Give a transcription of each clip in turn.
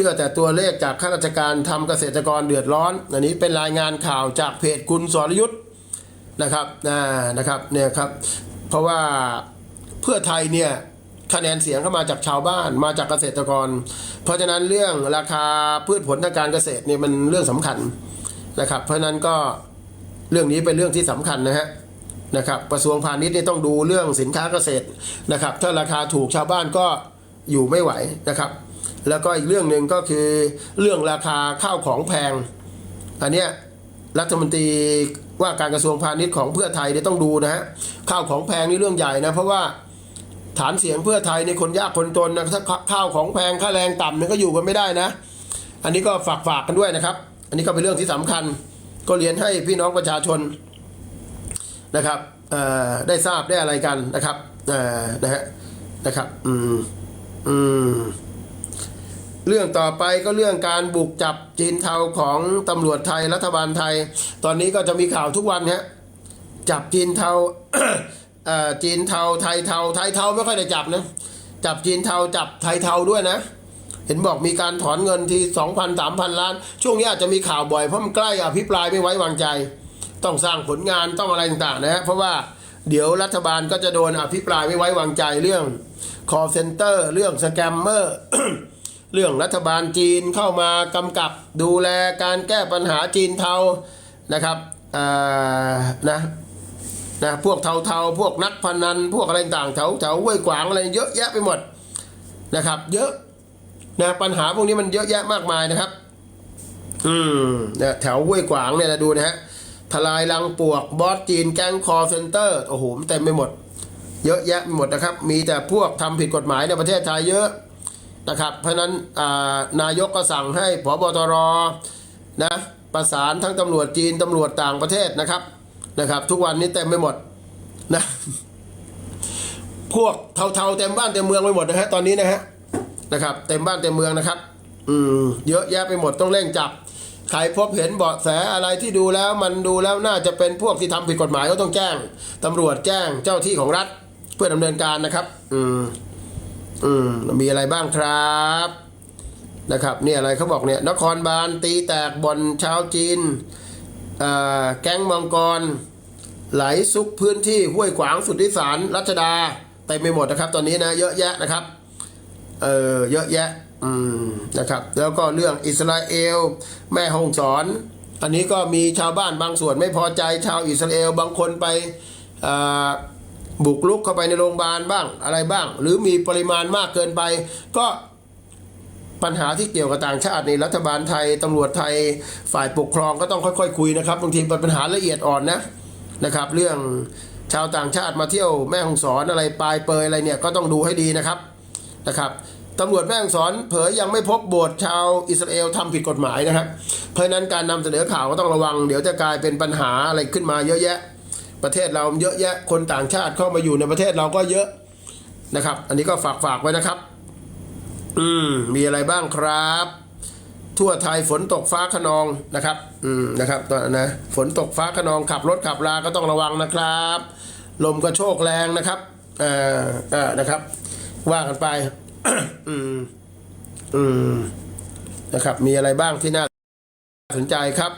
ชื่อแต่ตัวเลขจากข้าราชการทำเกษตรกรเดือดร้อน อันนี้เป็นรายงานข่าวจากเพจคุณสรยุทธ์นะครับอ่านะครับเนี่ยครับเพราะว่าเพื่อไทยเนี่ยคะแนนเสียงเข้ามาจากชาวบ้านมาจากเกษตรกร เพราะฉะนั้นเรื่องราคาพืชผลทางการเกษตรเนี่ยมันเรื่องสำคัญนะครับ เพราะฉะนั้นก็เรื่องนี้เป็นเรื่องที่สำคัญนะฮะนะครับกระทรวงพาณิชย์นี่ต้องดูเรื่องสินค้าเกษตรนะครับ ถ้าราคาถูกชาวบ้านก็อยู่ไม่ไหวนะครับ แล้วก็อีกเรื่องหนึ่งก็คือเรื่องราคาข้าวของแพง อันเนี้ยรัฐมนตรีว่าการกระทรวงพาณิชย์ของเพื่อไทยเนี่ยต้องดูนะฮะข้าวของแพงนี่เรื่องใหญ่นะเพราะว่าฐานเสียงเพื่อไทยในคนยากคนจนนะถ้าข้าวของแพงค่าแรงต่ำเนี่ยก็อยู่กันไม่ได้นะ อันนี้ก็ฝากฝากกันด้วยนะครับ อันนี้ก็เป็นเรื่องที่สำคัญ ก็เรียนให้พี่น้องประชาชนนะครับได้ทราบได้อะไรกันนะครับนะฮะนะครับ อืมอืม เรื่องต่อไปก็เรื่องการบุกจับจีนเทาของตำรวจไทยรัฐบาลไทย ตอนนี้ก็จะมีข่าวทุกวันฮะจับจีนเทาจีนเทาไทยเทาไทยเทาไม่ค่อยได้จับนะจับจีนเทาจับไทยเทาด้วยนะ เห็นบอกมีการถอนเงินที่สองพันสามพันล้าน ช่วงนี้อาจจะมีข่าวบ่อยเพราะมันใกล้อภิปรายไม่ไว้วางใจ ต้องสร้างผลงานต้องอะไรต่างๆนะฮะเพราะว่าเดี๋ยวรัฐบาลก็จะโดนอภิปรายไม่ไว้วางใจเรื่อง call center เรื่องสแกมเมอร์ เรื่องรัฐบาลจีนเข้ามากำกับดูแลการแก้ปัญหาจีนเทานะครับอ่านะนะพวกเทาๆ พวกนักพนัน พวกอะไรต่างๆแถวแถวห้วยขวางอะไรเยอะแยะไปหมดนะครับ เยอะนะปัญหาพวกนี้มันเยอะแยะมากมายนะครับ อืมนี่ยแถวห้วยขวางเนี่ยนะดูนะฮะทลายลังปวกบอสจีนแก๊งคอร์เซนเตอร์โอ้โหเต็มไปหมด เยอะแยะไปหมดนะครับ มีแต่พวกทำผิดกฎหมายในประเทศไทยเยอะ นะครับเพราะนั้นนายกก็สั่งให้พบตรนะประสานทั้งตำรวจจีนตำรวจต่างประเทศนะครับนะครับ ทุกวันนี้เต็มไปหมดนะพวกเทาๆเต็มบ้านเต็มเมืองไปหมดนะฮะตอนนี้นะฮะนะครับ เต็มบ้านเต็มเมืองนะครับ อืมเยอะแยะไปหมดต้องเร่งจับใครพบเห็นเบาะแสอะไรที่ดูแล้วมันดูแล้วน่าจะเป็นพวกที่ทำผิดกฎหมายก็ต้องแจ้งตำรวจแจ้งเจ้าที่ของรัฐเพื่อดำเนินการนะครับ อืม อืมมีอะไรบ้างครับนะครับเนี่ยอะไรเขาบอกเนี่ยนครบาลตีแตกบ่อนชาวจีนแก๊งมังกร ไหลซุกพื้นที่ห้วยขวางสุทธิสารรัชดาเต็มไปหมดนะครับ ตอนนี้นะเยอะแยะนะครับเออเยอะแยะอืมนะครับแล้วก็เรื่องอิสราเอล แม่ฮ่องสอน อันนี้ก็มีชาวบ้านบางส่วนไม่พอใจชาวอิสราเอลบางคนไปอ่า บุกลุกเข้าไปในโรงพยาบาลบ้างอะไรบ้าง หรือมีปริมาณมากเกินไป ก็ปัญหาที่เกี่ยวกับต่างชาติในรัฐบาลไทยตำรวจไทยฝ่ายปกครองก็ต้องค่อยๆคุยนะครับบางทีเป็นปัญหาละเอียดอ่อนนะนะครับ เรื่องชาวต่างชาติมาเที่ยวแม่ฮ่องสอนอะไรปลายเปยอะไรเนี่ยก็ต้องดูให้ดีนะครับนะครับตำรวจแม่ฮ่องสอนเผยยังไม่พบโบสถ์ชาวอิสราเอลทำผิดกฎหมายนะครับ เพราะนั้นการนำเสนอข่าวก็ต้องระวัง เดี๋ยวจะกลายเป็นปัญหาอะไรขึ้นมาเยอะแยะ ประเทศเราเยอะแยะคนต่างชาติเข้ามาอยู่ในประเทศเราก็เยอะนะครับ อันนี้ก็ฝากฝากไว้นะครับ อืม มีอะไรบ้างครับ ทั่วไทยฝนตกฟ้าขนองนะครับ อืมนะครับตอนนะฝนตกฟ้าขนองขับรถขับลาก็ต้องระวังนะครับ ลมกระโชกแรงนะครับเอ่อเอ่อนะครับ ว่ากันไป อืม อืมนะครับ มีอะไรบ้างที่น่าสนใจครับ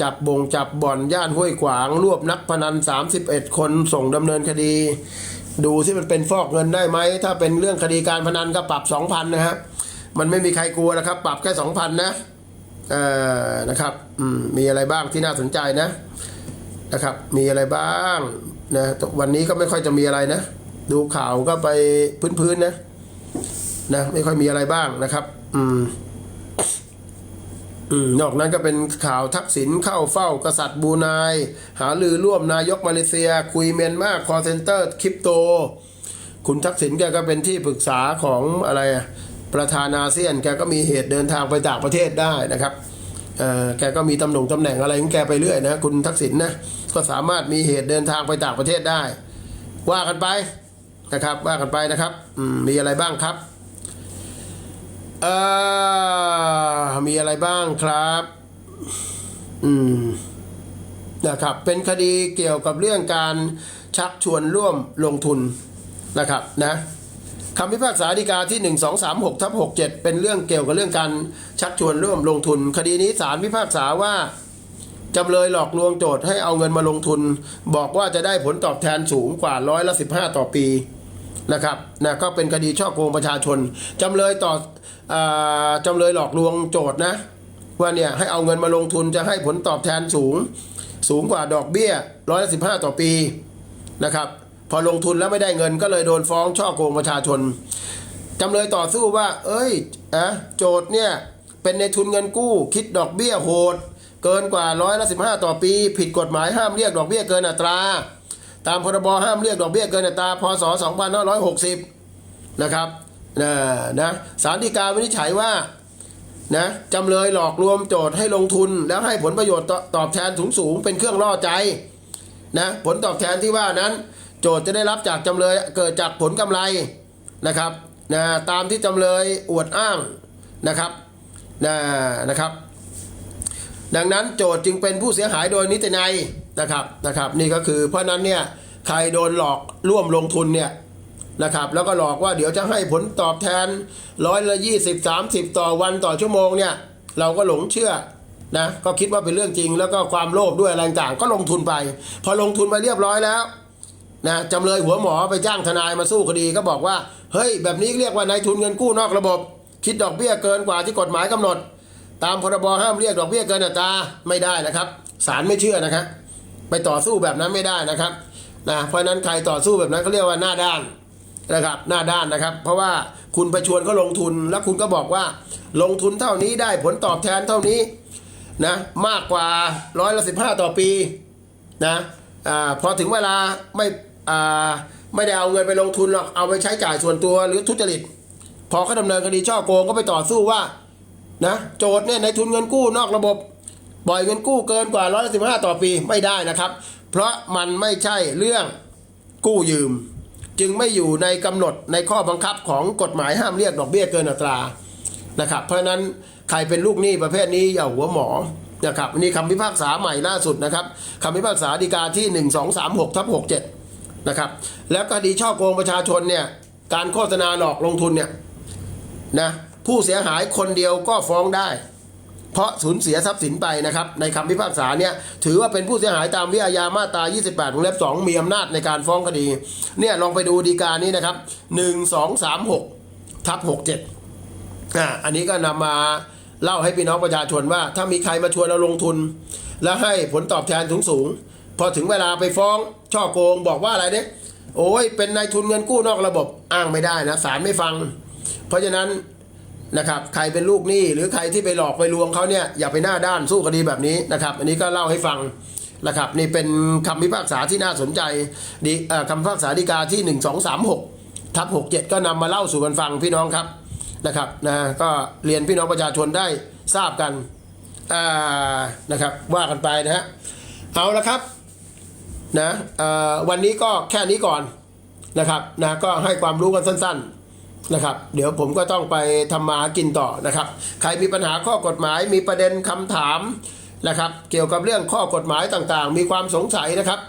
จับบ่งจับบ่อนย่านห้วยขวาง รวบนักพนัน 31 คนส่งดำเนินคดี ดูที่มันเป็นฟอกเงินได้ไหม ถ้าเป็นเรื่องคดีการพนันก็ปรับ 2,000 นะครับมันไม่มีใครกลัวนะครับ ปรับแค่ 2,000 นะเอ่อนะครับมมีอะไรบ้างที่น่าสนใจนะนะครับ มีอะไรบ้างนะวันนี้ก็ไม่ค่อยจะมีอะไรนะ ดูข่าวก็ไปพื้นๆนะนะ ไม่ค่อยมีอะไรบ้างนะครับ อืม นอกนั้นก็เป็นข่าวทักษิณเข้าเฝ้ากษัตริย์บรูไนหาลือร่วมนายกมาเลเซีย คุยเมียนมาคอเซนเตอร์คริปโต คุณทักษิณแกก็เป็นที่ปรึกษาของอะไรประธานอาเซียนแกก็มีเหตุเดินทางไปต่างประเทศได้นะครับแกก็มีตำแหน่งตำแหน่งอะไรของแกไปเรื่อยนะคุณทักษิณนะก็สามารถมีเหตุเดินทางไปต่างประเทศได้ ว่ากันไปนะครับว่ากันไปนะครับมมีอะไรบ้างครับ อ่อมีอะไรบ้างครับ อืมนะครับ เป็นคดีเกี่ยวกับเรื่องการชักชวนร่วมลงทุนนะครับนะคำพิพากษาฎีกาที่ 1236ทับ67 เป็นเรื่องเกี่ยวกับเรื่องการชักชวนร่วมลงทุน คดีนี้ศาลพิพากษาว่าจำเลยหลอกลวงโจทย์ให้เอาเงินมาลงทุน บอกว่าจะได้ผลตอบแทนสูงกว่าร้อยละ15 ต่อปี นะครับนะก็เป็นคดีช่อโกงประชาชนจำเลยต่ออาจำเลยหลอกลวงโจทย์นะว่าเนี่ยให้เอาเงินมาลงทุนจะให้ผลตอบแทนสูง สูงกว่าดอกเบี้ยร้อยละ15ต่อปีนะครับ พอลงทุนแล้วไม่ได้เงินก็เลยโดนฟ้องช่อโกงประชาชนจำเลยต่อสู้ว่า เอ้ยอะโจทย์เนี่ยเป็นในทุนเงินกู้ คิดดอกเบี้ยโหด เกินกว่าร้อยละสิบห้าต่อปี ผิดกฎหมายห้ามเรียกดอกเบี้ยเกินอัตรา ตามพรบห้ามเรียกดอกเบี้ยเกินอัตราพศ 2560 นะครับนะนะสารดีกาวินิจฉัยว่านะจำเลยหลอกลวงโจทย์ให้ลงทุน แล้วให้ผลประโยชน์ตอบแทนสูงสูงเป็นเครื่องล่อใจนะผลตอบแทนที่ว่านั้น โจทย์จะได้รับจากจำเลยเกิดจากผลกำไรนะครับนะตามที่จำเลยอวดอ้างนะครับนะนะครับ ดังนั้นโจทย์จึงเป็นผู้เสียหายโดยนิตินัย นะครับนะครับ นี่ก็คือเพราะนั้นเนี่ยใครโดนหลอกร่วมลงทุนเนี่ยนะครับ แล้วก็หลอกว่าเดี๋ยวจะให้ผลตอบแทนร้อยละยี่สิบสามสิบต่อวันต่อชั่วโมงเนี่ย เราก็หลงเชื่อนะก็คิดว่าเป็นเรื่องจริง แล้วก็ความโลภด้วยอะไรต่างก็ลงทุนไป พอลงทุนไปเรียบร้อยแล้วนะจำเลยหัวหมอไปจ้างทนายมาสู้คดีก็บอกว่า เฮ้ย แบบนี้เรียกว่านายทุนเงินกู้นอกระบบ คิดดอกเบี้ยเกินกว่าที่กฎหมายกำหนด ตามพรบห้ามเรียกดอกเบี้ยเกินอัตราไม่ได้นะครับศาลไม่เชื่อนะครับ ไปต่อสู้แบบนั้นไม่ได้นะครับนะเพราะนั้นใครต่อสู้แบบนั้นเขาเรียกว่าหน้าด้านนะครับหน้าด้านนะครับ เพราะว่าคุณไปชวนเขาลงทุนแล้วคุณก็บอกว่า ลงทุนเท่านี้ได้ผลตอบแทนเท่านี้นะมากกว่าร้อยละสิบห้าต่อปีนะอ่าพอถึงเวลาไม่อ่าไม่ได้เอาเงินไปลงทุนหรอกเอาไปใช้จ่ายส่วนตัวหรือทุจริต พอเขาดำเนินคดีช่อโกงก็ไปต่อสู้ว่านะโจทย์เนี่ยในทุนเงินกู้นอกระบบ ปล่อยเงินกู้เกินกว่าร้อยสิบห้าต่อปีไม่ได้นะครับ เพราะมันไม่ใช่เรื่องกู้ยืม จึงไม่อยู่ในกำหนดในข้อบังคับของกฎหมายห้ามเรียกดอกเบี้ยเกินอัตรานะครับ เพราะฉะนั้นใครเป็นลูกหนี้ประเภทนี้อย่าหัวหมอนะครับนี่คำพิพากษาใหม่ล่าสุดนะครับคำพิพากษาฎีกาที่ 1236ทับ67นะครับแล้วคดีช่อโกงประชาชนเนี่ยการโฆษณาหลอกลงทุนเนี่ยนะผู้เสียหายคนเดียวก็ฟ้องได้ เพราะสูญเสียทรัพย์สินไปนะครับในคำพิพากษาเนี่ยถือว่าเป็นผู้เสียหายตามวิอาญามาตรา 28วงเล็บ2มีอำนาจในการฟ้องคดีเนี่ยลองไปดูดีกานี้นะครับ 1236ทับ67อ่าอันนี้ก็นำมาเล่าให้พี่น้องประชาชนว่า ถ้ามีใครมาชวนเราลงทุน แล้วให้ผลตอบแทนสูงสูงพอถึงเวลาไปฟ้องช่อโกงบอกว่าอะไรเนี่ยโอ้ยเป็นนายทุนเงินกู้นอกระบบอ้างไม่ได้นะศาลไม่ฟัง เพราะฉะนั้น นะครับใครเป็นลูกหนี้หรือใครที่ไปหลอกไปลวงเขาเนี่ยอย่าไปหน้าด้านสู้คดีแบบนี้นะครับอันนี้ก็เล่าให้ฟังนะครับนี่เป็นคำพิพากษาที่น่าสนใจดีคำพิพากษาฎีกาที่ 1236ทับ67 ก็นำมาเล่าสู่กันฟังพี่น้องครับนะครับนะก็เรียนพี่น้องประชาชนได้ทราบกันนะครับว่ากันไปนะฮะเอาละครับนะวันนี้ก็แค่นี้ก่อนนะครับนะก็ให้ความรู้กันสั้น ๆ นะครับ เดี๋ยวผมก็ต้องไปทำมากินต่อนะครับ ใครมีปัญหาข้อกฎหมายมีประเด็นคำถามนะครับ เกี่ยวกับเรื่องข้อกฎหมายต่างๆ มีความสงสัยนะครับ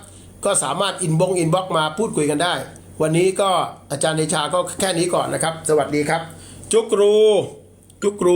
ก็สามารถอินบงอินบ็อกมาพูดคุยกันได้ วันนี้ก็อาจารย์เดชาก็แค่นี้ก่อนนะครับ สวัสดีครับ จุกรูจุกรู